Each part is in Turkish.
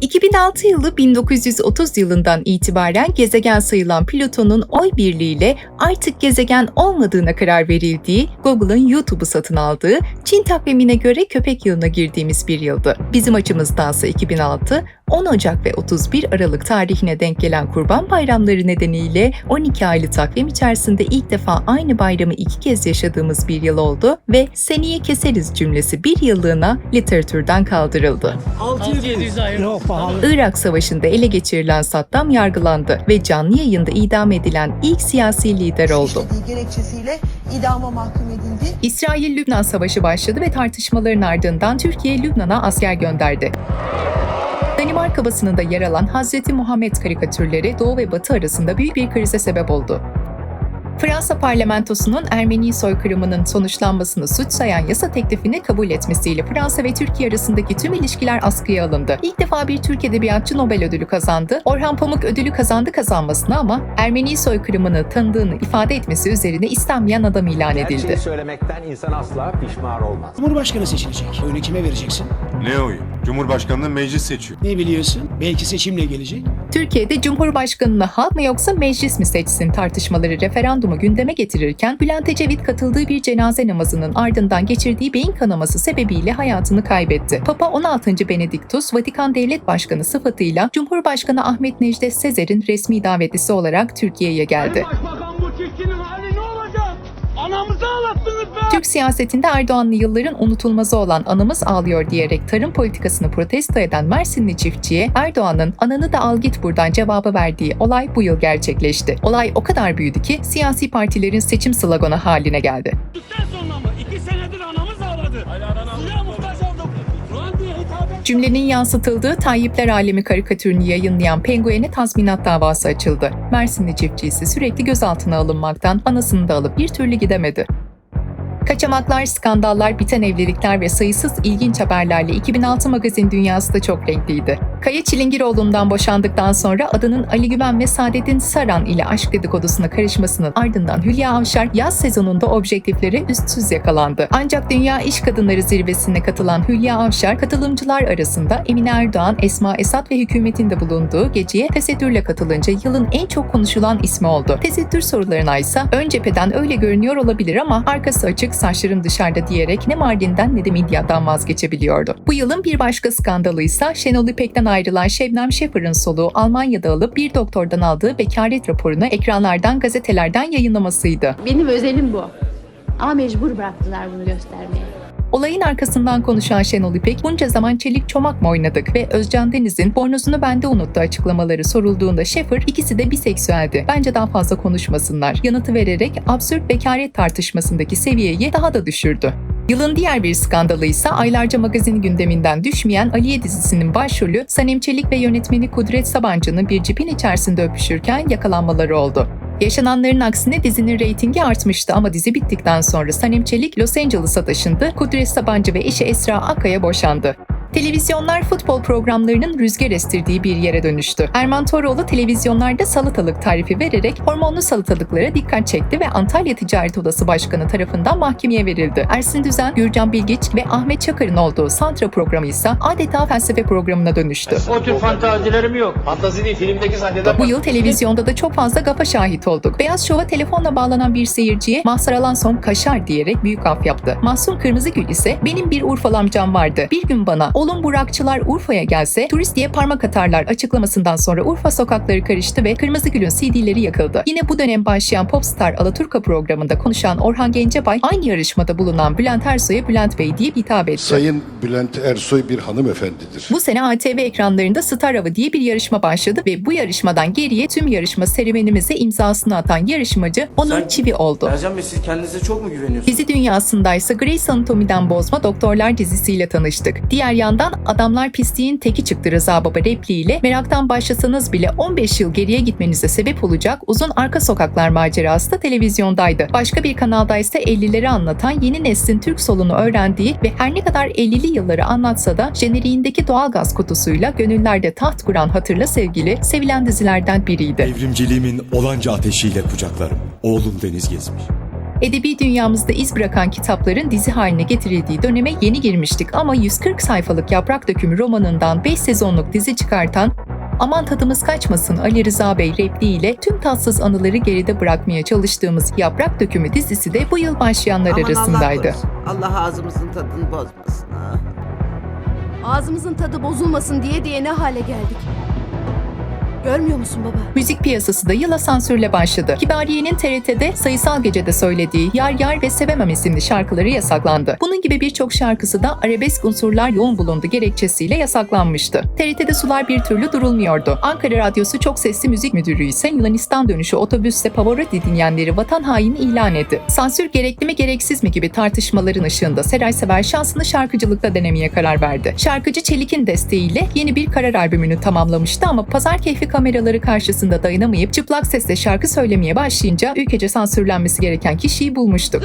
2006 yılı 1930 yılından itibaren gezegen sayılan Plüton'un oy birliğiyle artık gezegen olmadığına karar verildiği, Google'ın YouTube'u satın aldığı, Çin takvimine göre köpek yılına girdiğimiz bir yıldı. Bizim açımızdansa 2006, 10 Ocak ve 31 Aralık tarihine denk gelen Kurban Bayramları nedeniyle 12 aylı takvim içerisinde ilk defa aynı bayramı iki kez yaşadığımız bir yıl oldu ve seneye keseriz cümlesi bir yıllığına literatürden kaldırıldı. 600 ayrı. Yok pahalı. Irak Savaşı'nda ele geçirilen Saddam yargılandı ve canlı yayında idam edilen ilk siyasi lider oldu. gerekçesiyle idama mahkum edildi. İsrail-Lübnan Savaşı başladı ve tartışmaların ardından Türkiye Lübnan'a asker gönderdi. Danimarka basınında yer alan Hazreti Muhammed karikatürleri Doğu ve Batı arasında büyük bir krize sebep oldu. Fransa parlamentosunun Ermeni soykırımının sonuçlanmasını suç sayan yasa teklifini kabul etmesiyle Fransa ve Türkiye arasındaki tüm ilişkiler askıya alındı. İlk defa bir Türk edebiyatçı Nobel ödülü kazandı. Orhan Pamuk ödülü kazandı kazanmasına ama Ermeni soykırımını tanıdığını ifade etmesi üzerine istenmeyen adam ilan Her edildi. şeyi söylemekten insan asla pişman olmaz. Cumhurbaşkanı seçilecek. Oyunu kime vereceksin? Ne oyu? Cumhurbaşkanını meclis seçiyor. Ne biliyorsun? Belki seçimle gelecek. Türkiye'de Cumhurbaşkanını halk mı yoksa meclis mi seçsin tartışmaları referandumu gündeme getirirken Bülent Ecevit katıldığı bir cenaze namazının ardından geçirdiği beyin kanaması sebebiyle hayatını kaybetti. Papa 16. Benediktus, Vatikan Devlet Başkanı sıfatıyla Cumhurbaşkanı Ahmet Necdet Sezer'in resmi davetlisi olarak Türkiye'ye geldi. Başbakan Türk siyasetinde Erdoğanlı yılların unutulmazı olan anamız ağlıyor diyerek tarım politikasını protesto eden Mersinli çiftçiye Erdoğan'ın ananı da al git buradan cevabı verdiği olay bu yıl gerçekleşti. Olay o kadar büyüdü ki siyasi partilerin seçim sloganı haline geldi. Cümlenin yansıtıldığı Tayyipler Alemi karikatürünü yayınlayan Penguen'e tazminat davası açıldı. Mersinli çiftçi ise sürekli gözaltına alınmaktan anasını da alıp bir türlü gidemedi. Kaçamaklar, skandallar, biten evlilikler ve sayısız ilginç haberlerle 2006 magazin dünyası da çok renkliydi. Kaya Çilingiroğlu'ndan boşandıktan sonra adının Ali Güven ve Saadettin Saran ile aşk dedikodusuna karışmasının ardından Hülya Avşar yaz sezonunda objektiflere üstsüz yakalandı. Ancak Dünya İş Kadınları Zirvesi'ne katılan Hülya Avşar, katılımcılar arasında Emine Erdoğan, Esma Esat ve hükümetin de bulunduğu geceye tesettürle katılınca yılın en çok konuşulan ismi oldu. Tesettür sorularına ise ön cepheden öyle görünüyor olabilir ama arkası açık, saçlarım dışarıda diyerek ne Mardin'den ne de Midyat'tan vazgeçebiliyordu. Bu yılın bir başka skandalı ise Şenol İpek'ten ayrılan Şebnem Şefir'in soluğu Almanya'da alıp bir doktordan aldığı bekaret raporunu ekranlardan, gazetelerden yayınlamasıydı. Benim özelim bu. Ama mecbur bıraktılar bunu göstermeye. Olayın arkasından konuşan Şenol İpek, bunca zaman çelik çomak mı oynadık ve Özcan Deniz'in bornozunu bende unuttu açıklamaları sorulduğunda Şefir ikisi de biseksüeldi. Bence daha fazla konuşmasınlar. Yanıtı vererek absürt bekaret tartışmasındaki seviyeyi daha da düşürdü. Yılın diğer bir skandalı ise aylarca magazin gündeminden düşmeyen Aliye dizisinin başrolü Sanem Çelik ve yönetmeni Kudret Sabancı'nın bir cipin içerisinde öpüşürken yakalanmaları oldu. Yaşananların aksine dizinin reytingi artmıştı ama dizi bittikten sonra Sanem Çelik Los Angeles'a taşındı, Kudret Sabancı ve eşi Esra Akkaya boşandı. Televizyonlar futbol programlarının rüzgar estirdiği bir yere dönüştü. Erman Toroğlu televizyonlarda salatalık tarifi vererek hormonlu salatalıklara dikkat çekti ve Antalya Ticaret Odası Başkanı tarafından mahkemeye verildi. Ersin Düzen, Gürcan Bilgiç ve Ahmet Çakar'ın olduğu Santra programı ise adeta felsefe programına dönüştü. O tür fantazilerim yok. Fantazi değil filmdeki sahneden Bu yıl televizyonda da çok fazla gafa şahit olduk. Beyaz Şov'a telefonla bağlanan bir seyirciye Mahsar Alanson kaşar diyerek büyük af yaptı. Mahsun Kırmızıgül ise benim bir Urfalı amcam vardı. Bir gün bana oğlum Burakçılar Urfa'ya gelse turist diye parmak atarlar açıklamasından sonra Urfa sokakları karıştı ve Kırmızıgül'ün CD'leri yakıldı. Yine bu dönem başlayan Popstar Alaturka programında konuşan Orhan Gencebay aynı yarışmada bulunan Bülent Ersoy'a Bülent Bey diye hitap etti. Sayın Bülent Ersoy bir hanımefendidir. Bu sene ATV ekranlarında Star Avı diye bir yarışma başladı ve bu yarışmadan geriye tüm yarışma serüvenimize imzasını atan yarışmacı Onur Sen- Çivi oldu. Ercan Bey siz kendinize çok mu güveniyorsunuz? Dizi dünyasındaysa Grey's Anatomy'den bozma Doktorlar dizisiyle tanıştık. Diğer yandan Adamlar Pisliğin teki çıktı Rıza Baba repliğiyle meraktan başlasanız bile 15 yıl geriye gitmenize sebep olacak uzun arka sokaklar macerası da televizyondaydı. Başka bir kanalda ise 50'leri anlatan yeni neslin Türk solunu öğrendiği ve her ne kadar 50'li yılları anlatsa da jeneriğindeki doğalgaz kutusuyla gönüllerde taht kuran Hatırla Sevgili sevilen dizilerden biriydi. Evrimciliğimin olanca ateşiyle kucaklarım. Oğlum Deniz gezmiş. Edebi dünyamızda iz bırakan kitapların dizi haline getirildiği döneme yeni girmiştik ama 140 sayfalık Yaprak Dökümü romanından 5 sezonluk dizi çıkartan Aman tadımız kaçmasın Ali Rıza Bey repliğiyle tüm tatsız anıları geride bırakmaya çalıştığımız Yaprak Dökümü dizisi de bu yıl başlayanlar Aman arasındaydı. Allah. Allah ağzımızın tadını bozmasın. ha. Ağzımızın tadı bozulmasın diye diye ne hale geldik. Görmüyor musun baba? Müzik piyasası da yıla sansürle başladı. Kibariye'nin TRT'de sayısal gecede söylediği Yar Yar ve Sevemem isimli şarkıları yasaklandı. Bunun gibi birçok şarkısı da arabesk unsurlar yoğun bulundu gerekçesiyle yasaklanmıştı. TRT'de sular bir türlü durulmuyordu. Ankara Radyosu Çok Sesli Müzik Müdürü ise Yunanistan dönüşü otobüste Pavarotti dinleyenleri vatan haini ilan etti. Sansür gerekli mi gereksiz mi gibi tartışmaların ışığında Seray Sever şansını şarkıcılıkta denemeye karar verdi. Şarkıcı Çelik'in desteğiyle yeni bir karar albümünü tamamlamıştı ama pazar keyfi kameraları karşısında dayanamayıp çıplak sesle şarkı söylemeye başlayınca ülkece sansürlenmesi gereken kişiyi bulmuştu.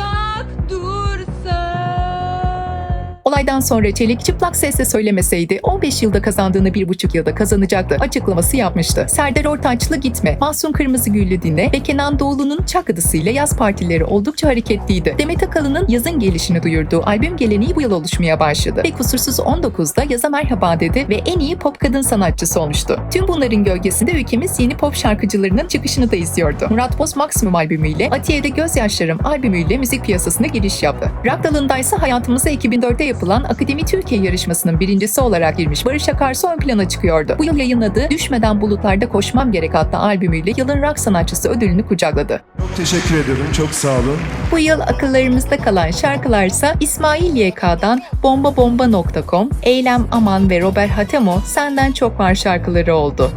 Olaydan sonra Çelik çıplak sesle söylemeseydi 15 yılda kazandığını 1,5 yılda kazanacaktı açıklaması yapmıştı. Serdar Ortaçlı Gitme, Mahsun Kırmızıgüllü Dinle ve Kenan Doğulu'nun Çak Adısı ile yaz partileri oldukça hareketliydi. Demet Akalın'ın yazın gelişini duyurduğu albüm geleneği bu yıl oluşmaya başladı. Ve kusursuz 19'da yaza merhaba dedi ve en iyi pop kadın sanatçısı olmuştu. Tüm bunların gölgesinde ülkemiz yeni pop şarkıcılarının çıkışını da izliyordu. Murat Boz Maximum albümüyle Atiye'de Gözyaşlarım albümüyle müzik piyasasına giriş yaptı. Rock dalındaysa hayatımıza 2004'te yapılan Akademi Türkiye yarışmasının birincisi olarak girmiş Barış Akarsu ön plana çıkıyordu. Bu yıl yayınladığı Düşmeden Bulutlarda Koşmam Gerek adlı albümüyle yılın rock sanatçısı ödülünü kucakladı. Çok teşekkür ediyorum. Çok sağ olun. Bu yıl akıllarımızda kalan şarkılarsa İsmail YK'dan bombabomba.com, Eylem Aman ve Robert Hatemo Senden Çok Var şarkıları oldu.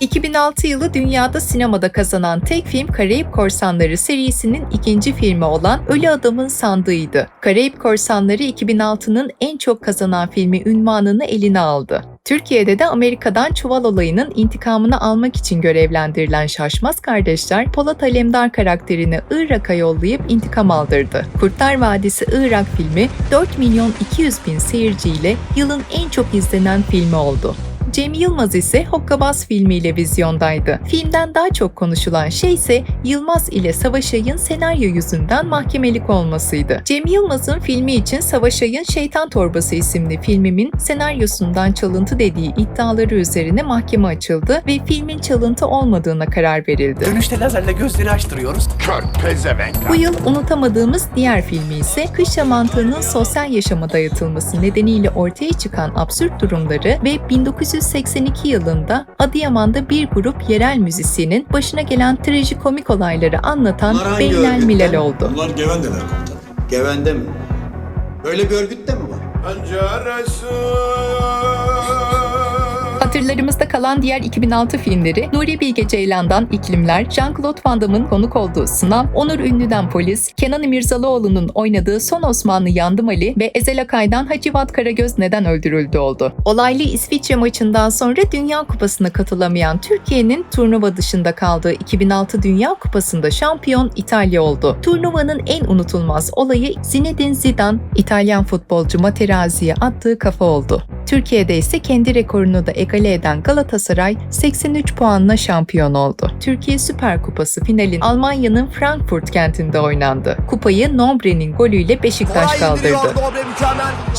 2006 yılı dünyada sinemada kazanan tek film Karayip Korsanları serisinin ikinci filmi olan Ölü Adamın Sandığı'ydı. Karayip Korsanları 2006'nın en çok kazanan filmi ünvanını eline aldı. Türkiye'de de Amerika'dan çuval olayının intikamını almak için görevlendirilen Şaşmaz kardeşler Polat Alemdar karakterini Irak'a yollayıp intikam aldırdı. Kurtlar Vadisi Irak filmi 4 milyon 200 bin seyirciyle yılın en çok izlenen filmi oldu. Cem Yılmaz ise Hokkabaz filmiyle vizyondaydı. Filmden daha çok konuşulan şey ise Yılmaz ile Savaş Ay'ın senaryo yüzünden mahkemelik olmasıydı. Cem Yılmaz'ın filmi için Savaş Ay'ın Şeytan Torbası isimli filmimin senaryosundan çalıntı dediği iddiaları üzerine mahkeme açıldı ve filmin çalıntı olmadığına karar verildi. Dönüşte lazerle gözleri açtırıyoruz. Bu yıl unutamadığımız diğer filmi ise kışla mantığının sosyal yaşama dayatılması nedeniyle ortaya çıkan absürt durumları ve 1982 yılında Adıyaman'da bir grup yerel müzisyenin başına gelen trajikomik olayları anlatan Beylel Milal oldu. Bunlar Gevendeler komutanım. Gevende mi? Böyle bir örgüt de mi var? Hatırlarımızda kalan diğer 2006 filmleri Nuri Bilge Ceylan'dan İklimler, Jean-Claude Van Damme'ın konuk olduğu Sınav, Onur Ünlü'den Polis, Kenan İmirzalıoğlu'nun oynadığı Son Osmanlı Yandım Ali ve Ezel Akay'dan Hacivat Karagöz Neden Öldürüldü oldu. Olaylı İsviçre maçından sonra Dünya Kupası'na katılamayan Türkiye'nin turnuva dışında kaldığı 2006 Dünya Kupası'nda şampiyon İtalya oldu. Turnuvanın en unutulmaz olayı Zinedine Zidane, İtalyan futbolcu Materazzi'ye attığı kafa oldu. Türkiye'de ise kendi rekorunu da egale eden Galatasaray 83 puanla şampiyon oldu. Türkiye Süper Kupası finalin Almanya'nın Frankfurt kentinde oynandı. Kupayı Nombre'nin golüyle Beşiktaş kaldırdı.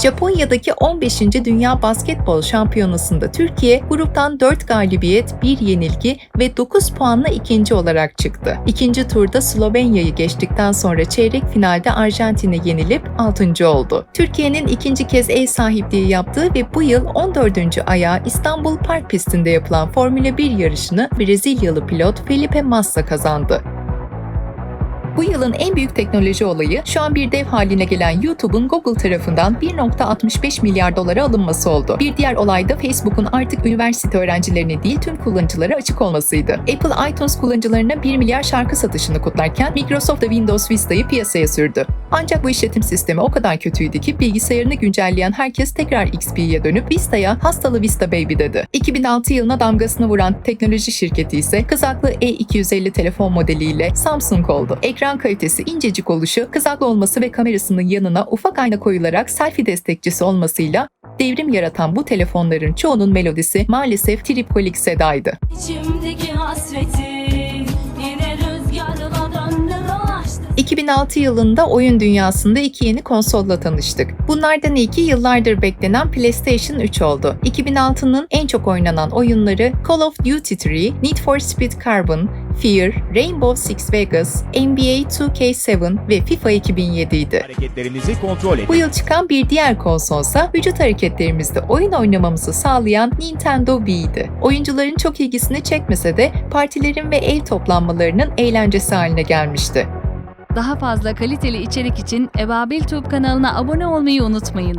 Japonya'daki 15. Dünya Basketbol Şampiyonası'nda Türkiye gruptan 4 galibiyet, 1 yenilgi ve 9 puanla ikinci olarak çıktı. İkinci turda Slovenya'yı geçtikten sonra çeyrek finalde Arjantin'e yenilip 6. oldu. Türkiye'nin ikinci kez ev sahipliği yaptığı ve bu yıl 14. ayağı İstanbul Park pistinde yapılan Formula 1 yarışını Brezilyalı pilot Felipe Massa kazandı. Bu yılın en büyük teknoloji olayı şu an bir dev haline gelen YouTube'un Google tarafından 1.65 milyar dolara alınması oldu. Bir diğer olay da Facebook'un artık üniversite öğrencilerine değil tüm kullanıcılara açık olmasıydı. Apple iTunes kullanıcılarına 1 milyar şarkı satışını kutlarken Microsoft da Windows Vista'yı piyasaya sürdü. Ancak bu işletim sistemi o kadar kötüydü ki bilgisayarını güncelleyen herkes tekrar XP'ye dönüp Vista'ya hastalı Vista Baby dedi. 2006 yılına damgasını vuran teknoloji şirketi ise kızaklı E250 telefon modeliyle Samsung oldu. Ekran kalitesi incecik oluşu, kızaklı olması ve kamerasının yanına ufak ayna koyularak selfie destekçisi olmasıyla devrim yaratan bu telefonların çoğunun melodisi maalesef tripkolik sedaydı. İçimdeki hasreti yine rüzgarla döndü dolaştı 2006 yılında oyun dünyasında iki yeni konsolla tanıştık. Bunlardan ilki yıllardır beklenen PlayStation 3 oldu. 2006'nın en çok oynanan oyunları Call of Duty 3, Need for Speed Carbon, Fear, Rainbow Six Vegas, NBA 2K7 ve FIFA 2007 idi. Hareketlerinizi kontrol edin. Bu yıl çıkan bir diğer konsolsa vücut hareketlerimizde oyun oynamamızı sağlayan Nintendo Wii'di. Oyuncuların çok ilgisini çekmese de partilerin ve ev toplanmalarının eğlencesi haline gelmişti. Daha fazla kaliteli içerik için Ebabil Tube kanalına abone olmayı unutmayın.